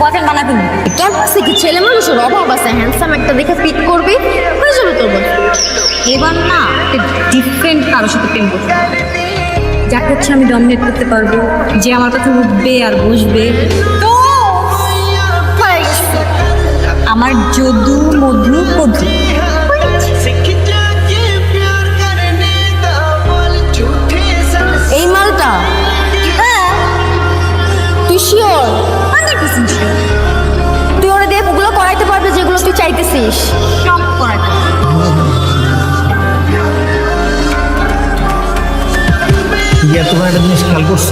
Boyfriend বানাবি ক্যাম্পাসে কি ছেলে মানুষের অভাব আছে? হ্যান্ডসাম একটা দেখে ফিট করবি? হয়ে যাবে তোর এবার না ডিফারেন্ট কারোর সাথে প্রেম করতে যাকে হচ্ছে আমি ডমিনেট করতে পারব, যে আমার কথা উঠবে আর বসবে। তো আমার যদু মধু মধু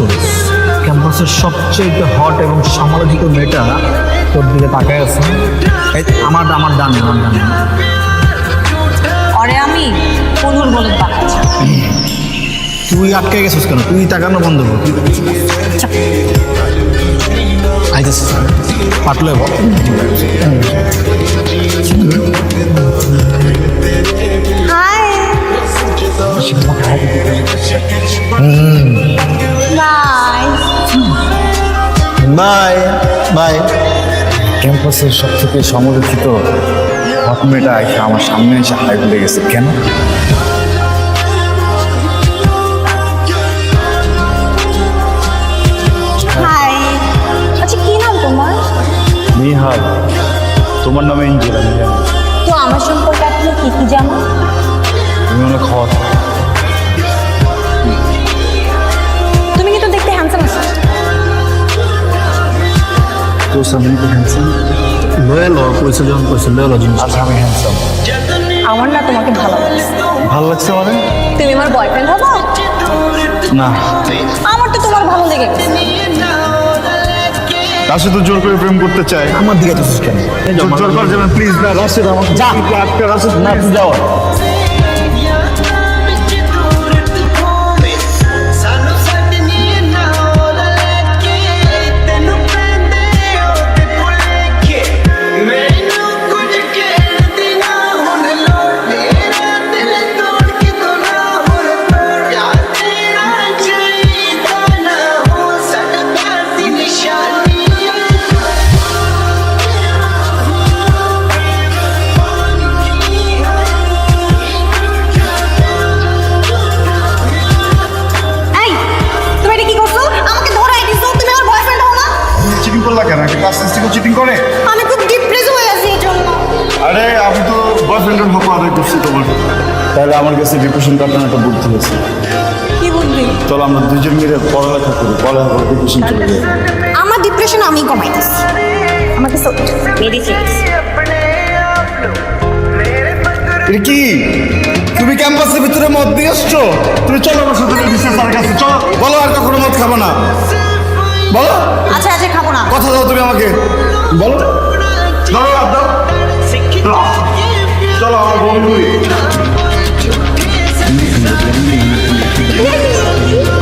করছ ক্যাম্পাসের সবচেয়ে হট এবং সমালোচিত মেয়েটা তোর দিকে তাকায় আছে। আমার আমার ডানে আমার ডানে। অরে আমি পনুর বলে তুই আটকে গেছিস কেন? তুই তাকানো বন্ধ কর। আইতেছিস পাটলে ক্যাম্পাসের সব থেকে সমালোচিত হট মেয়েটা এসে আমার সামনে এসে হাই বলে গেছে কেন? আচ্ছা কি নাম তোমার? নিহাল। তোমার নামে ইঞ্জিল আমি তো আমার সম্পর্কে আপনি কি কি জানো তুমি অনেক হট সামনে তো হ্যান্ডসাম লয়াল যখন পয়সা লয়াল জিনিস আচ্ছা আমি হ্যান্ডসাম আমার না তোমাকে ভালো লাগছে। ভালো লাগছে মানে? তুমি আমার বয়ফ্রেন্ড হব? না। আমার তো তোমার ভালো লেগে গেছে। তো জোর করে প্রেম করতে চায়। আমার দিকে তো কেন? জোর জোর করে যাবেন প্লিজ না রাশিদ আমাকে যা। আটকে রাশিদ? না তুই যাও। তাহলে আমার কাছে ডিপ্রেশন কাটানো একটা বুদ্ধি হয়েছে কি চলো আমরা দুজন মিলে পড়ালেখা করি পড়ালেখা করে ডিপ্রেশন চলে যায় আমার ডিপ্রেশন আমি কমাইতেছি। আমাকে মেডিসিন এটা কি? তুমি ক্যাম্পাসের ভিতরে মদ দিয়ে আসছো? তুমি চলো আমার সাথে স্যারের কাছে চলো। বলো আর কখনো মদ খাব না। বলো। আচ্ছা আচ্ছা খাব না। কথা দাও তুমি আমাকে। বলো। দাও দাও, দাও। চলো, চলো আমার বন্ধু।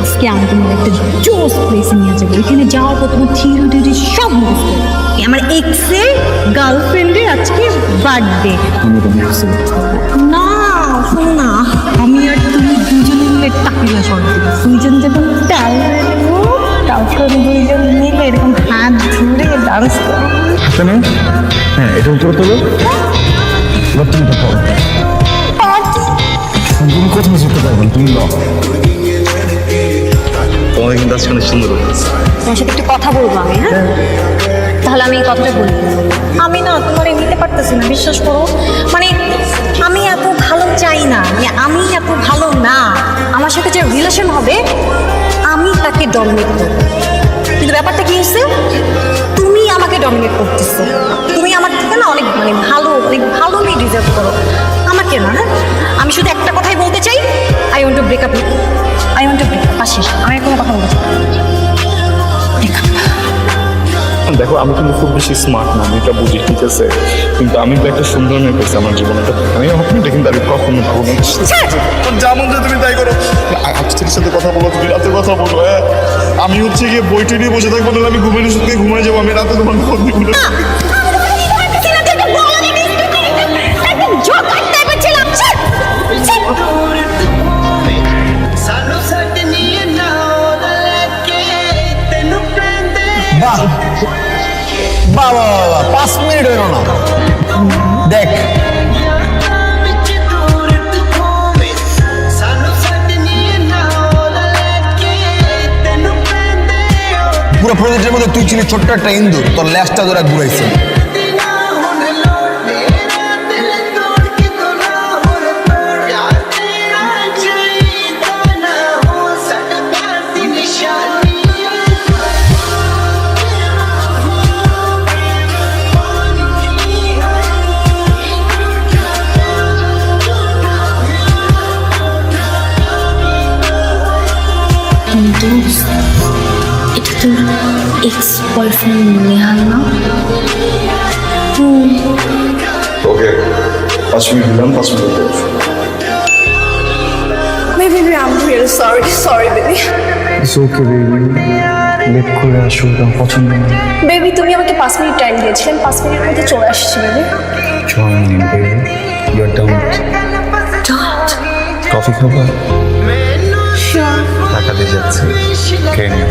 আজকে আমি তোমার একটা জোস প্লেসে নিয়ে যাব। এখানে যাওয়ার পর তোমার থিওরি টিওরি সব মুখস্থ আমার এক্সের গার্লফ্রেন্ডের আজকে বার্থডে না শোনো না আমি আর তুমি দুজনে মিলে শট দেবো দুজন যখন টাল তখন দুইজন মিলে এরকম হাত ধরে ডান্স করব। হ্যাঁ এটা উত্তর তো এবার তুমি কোথাও যেতে পারবে? না, তুমি লও তোমার কিন্তু আজকে অনেক সুন্দর তোমার সাথে একটু কথা বলব আমি হ্যাঁ? তাহলে আমি এই কথাটা বলি। আমি না তোমার নিতে পারতেছি না বিশ্বাস করো। মানে আমি এত ভালো চাই না মানে আমি এত ভালো না। আমার সাথে যে রিলেশন হবে আমি তাকে ডমিনেট করব। কিন্তু ব্যাপারটা কি হচ্ছে তুমি আমাকে ডমিনেট করতেছো। তুমি আমার থেকে না অনেক মানে ভালো অনেক ভালো মেয়ে ডিজার্ভ করো। আমাকে না। আমি শুধু একটা কথাই বলতে চাই। I want to break up I want to break up পাশে আমি আর কোনো কথা বলতে চাই দেখো আমি কিন্তু খুব বেশি স্মার্ট না আমি এটা বুঝি ঠিক আছে? কিন্তু আমি তো একটা সুন্দর মেয়ে পেয়েছি আমার জীবনে। আমি আপনি কিন্তু আমি কখনো ভাবো যেমন যে তুমি তাই করো। আজকের সাথে কথা বলো তুমি রাতে কথা বলো হ্যাঁ? আমি হচ্ছে গিয়ে বইটা নিয়ে বসে থাকব না আমি ঘুমের সুখে ঘুমাই যাব আমি রাতে তোমার ফোন পাঁচ মিনিট হইল না। দেখ। পুরো প্রজেক্টের মধ্যে তুই ছিলি ছোট্ট একটা ইন্দুর, তোর ল্যাসটা ধরে ঘুরাইছিলি বয়ফ্রেন্ড নেহাল না ওকে পাঁচ মিনিট দিলাম পাঁচ minute I'm really sorry, sorry baby. It's okay baby late করে পছন্দ না। বেবি তুমি আমাকে পাঁচ মিনিট টাইম দিয়েছিলেন পাঁচ মিনিটের মধ্যে চলে আসছি বেবি ছয় মিনিট বেবি কফি খাবার টাকা দিয়ে যাচ্ছি। খেয়ে নিও।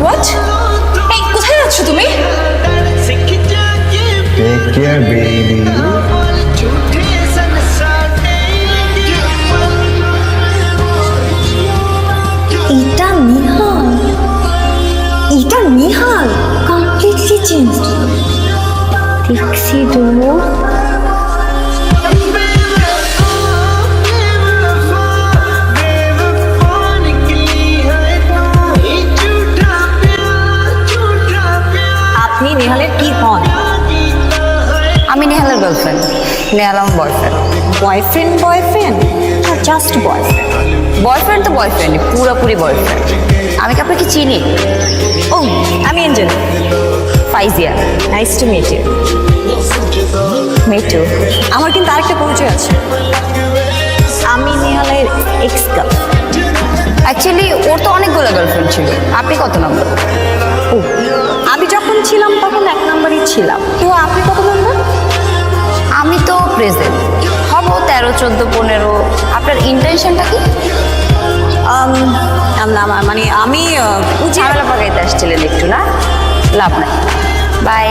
What Yeah, baby. এটা নিহাল। এটা নিহাল। কমপ্লিটলি চেঞ্জ দেখছি গার্লফ্রেন্ড নেহাল আমার boyfriend boyfriend boyfriend just boyfriend boyfriend তো বয়ফ্রেন্ড পুরোপুরি বয়ফ্রেন্ড আমি কি আপনাকে চিনি? ও, আমি Angel Faizia nice to meet you me too আমার কিন্তু আরেকটা পরিচয় আছে। আমি নেহালের এক্স গার্ল অ্যাকচুয়ালি ওর তো অনেকগুলো গার্লফ্রেন্ড ছিল। আপনি কত নম্বর ও, আমি যখন ছিলাম তখন এক নাম্বারই ছিলাম। তো আপনি কত প্রেজেন্ট। হব তেরো চোদ্দ পনেরো। আপনার ইন্টেনশনটা কি? মানে আমি ঝামেলা পাকাইতে আসছিলেন একটু না? লাভ নাই। বাই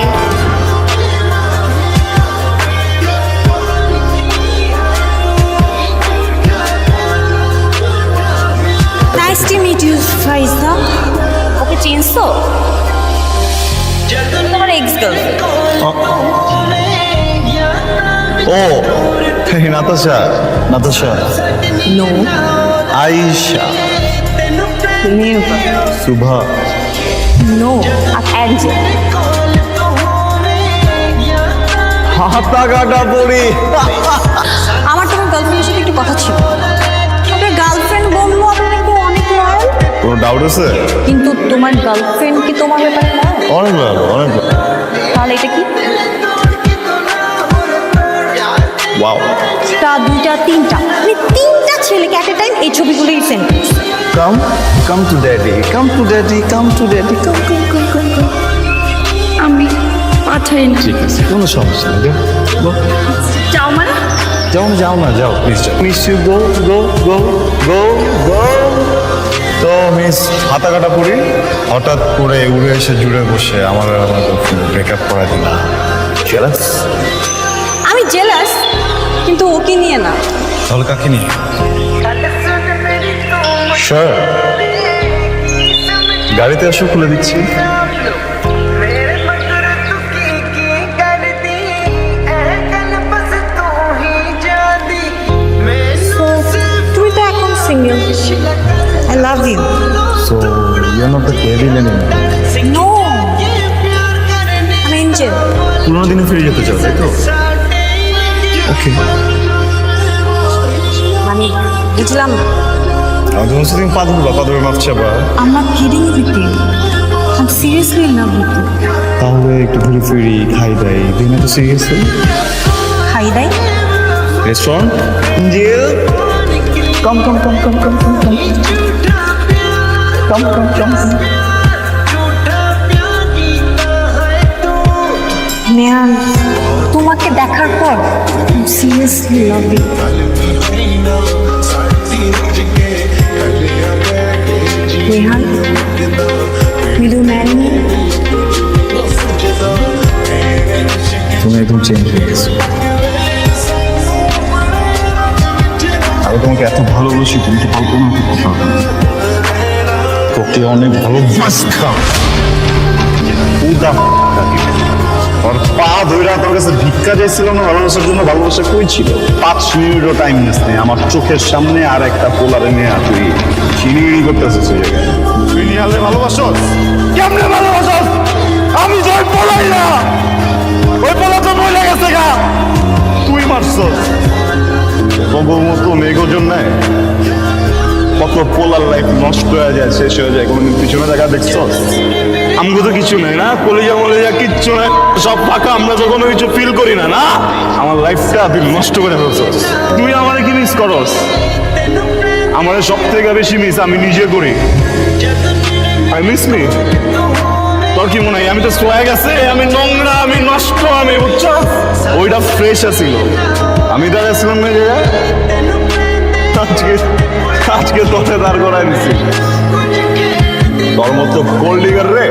ও Natasha Natasha. No Aisha never Subha no আর অ্যাঞ্জেল হাতা কাটা পড়ি আমার তোমার গার্লফ্রেন্ডের সাথে একটু কথা ছিল। আপনার গার্লফ্রেন্ড বলল আপনি নাকি অনেক লয়াল কোনো ডাউট আছে? কিন্তু তোমার গার্লফ্রেন্ড কি তোমার ব্যাপারে লয়াল অনেক ভালো অনেক দুইটা তিনটা। মানে তিনটা ছেলেকে এট এ টাইম এই ছবিগুলোই send come come to daddy come to daddy come to daddy come come come come come আমি পাঠাই না। ঠিক আছে কোনো সমস্যা নেই যাও যাও। মানে? যাও না যাও না যাও প্লিজ যাও। মিস ইউ গো গো গো গো গো তো মিস হাতা কাটা পড়ি হঠাৎ করে উড়ে এসে জুড়ে বসে আমার আমার ব্রেকআপ করা দিল জেলাস আমি জেলাস কিন্তু ওকে নিয়ে না। তাহলে কাকে নিয়ে? স্যার গাড়িতে আসো খুলে দিচ্ছি। তুমি ফিরে যেতে চাও তাই তো? ওকে মানে বুঝলাম না। আমি তোমার সাথে পা ধরবা পা ধরে মাপ চাবা I'm not kidding with you. I'm seriously in love with you. তাহলে একটু ঘুরে ফিরি খাই দাই দিন এত সিরিয়াসলি খাই দাই রেস্টুরেন্ট ইঞ্জেল কাম come come come come come come come come কাম নেহাল তোমাকে দেখার পর seriously love you Nehal will? তুমি চেঞ্জ হয়ে আমি তোমাকে এত ভালোবাসি, তুমি তো কল্পনা করতে তোকে অনেক ভালোবাসতাম। ওর পা ধইরা তোর কাছে ভিক্ষা চাইছিল না ভালোবাসার জন্য ভালোবাসা কই ছিল? পাঁচ মিনিটও টাইম নিস নেই আমার চোখের সামনে আর একটা পোলারে নিয়ে তুই চিনিড়ি করতেছিস ওই জায়গায়। তুই নিহালে ভালোবাসস? কেমনে ভালোবাসস? আমি ওই পোলাই না। ওই পোলা তো মরে গেছে গা। তুই মারছস। বঙ্গর মতো মেঘোজন নেয় কত পোলার লাইফ নষ্ট হয়ে যায়, শেষ হয়ে যায়। কোনোদিন পিছনে দেখা দেখছ? আমগো তো কিছু নেই না? কলেজা মলেজা কিচ্ছু নাই। সব ফাঁকা, আমরা তো কোনো কিছু ফিল করি না না? আমার লাইফটা তুই নষ্ট করে ফেলছস তুই আমার কি মিস করস আমার সব থেকে বেশি মিস আমি নিজে করি। আই মিস মি তোর কি মনে হয়? আমি তো সোয়াগ আছে আমি নোংরা, আমি নষ্ট, আমি বুঝছ? ওইটা ফ্রেশ আছিল। আমি দাঁড়াইছিলাম না আজকে আজকে তোকে দাঁড় করাই দিছি তোর মতো কোল্ডিগার রে।